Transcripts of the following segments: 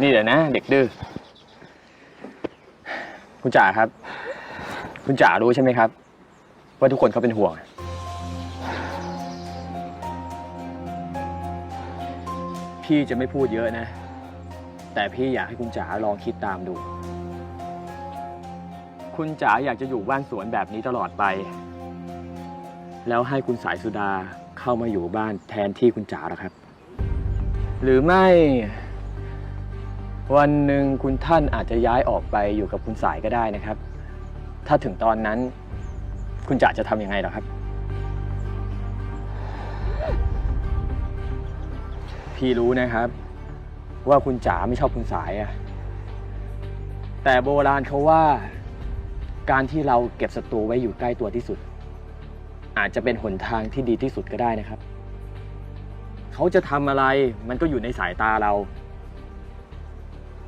นี่เดี๋ยวนะ เด็กดื้อ คุณจ๋าครับ คุณจ๋ารู้ใช่ไหมครับ ว่าทุกคนเขาเป็นห่วง พี่จะไม่พูดเยอะนะ แต่พี่อยากให้คุณจ๋าลองคิดตามดู คุณจ๋าอยากจะอยู่บ้านสวนแบบนี้ตลอดไป แล้วให้คุณสายสุดาเข้ามาอยู่บ้านแทนที่คุณจ๋าหรอครับ หรือไม่ วันหนึ่งคุณท่านอาจจะย้ายออกไปอยู่กับคุณสายก็ได้นะครับ ถ้าถึงตอนนั้น คุณจ๋าจะทำยังไงหรอครับ พี่รู้นะครับ ว่าคุณจ๋าไม่ชอบคุณสายอะแต่โบราณเขาว่าการที่เราเก็บศัตรูไว้อยู่ใกล้ตัวที่สุด อาจจะเป็นหนทางที่ดีที่สุดก็ได้นะครับ เขาจะทำอะไร มันก็อยู่ในสายตาเรา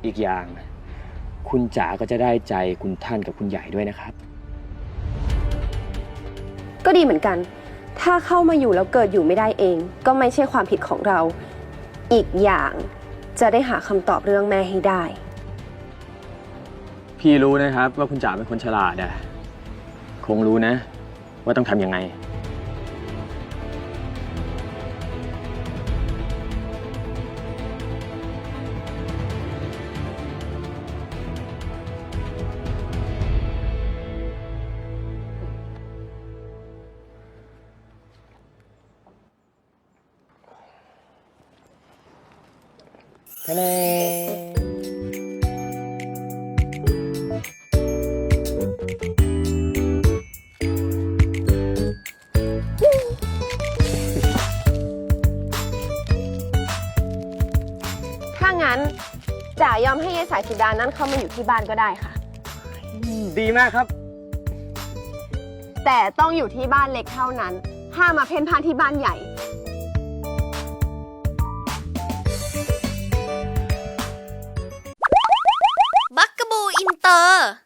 อีกอย่าง คุณจ๋าก็จะได้ใจคุณท่านกับคุณใหญ่ด้วยนะครับ ก็ดีเหมือนกัน ถ้าเข้ามาอยู่แล้วเกิดอยู่ไม่ได้เอง ก็ไม่ใช่ความผิดของเรา อีกอย่างจะได้หาคำตอบเรื่องแม่ให้ได้ พี่รู้นะครับว่าคุณจ๋าเป็นคนฉลาดอะคงรู้นะ ว่าต้องทำยังไง คะแนนถ้างั้นจ๋ายอมให้ยายสายสุดานั้นเข้ามาอยู่ที่บ้านก็ได้ค่ะ ดีมากครับ แต่ต้องอยู่ที่บ้านเล็กเท่านั้น ห้ามมาเพ่นพ่านที่บ้านใหญ่ 싫어.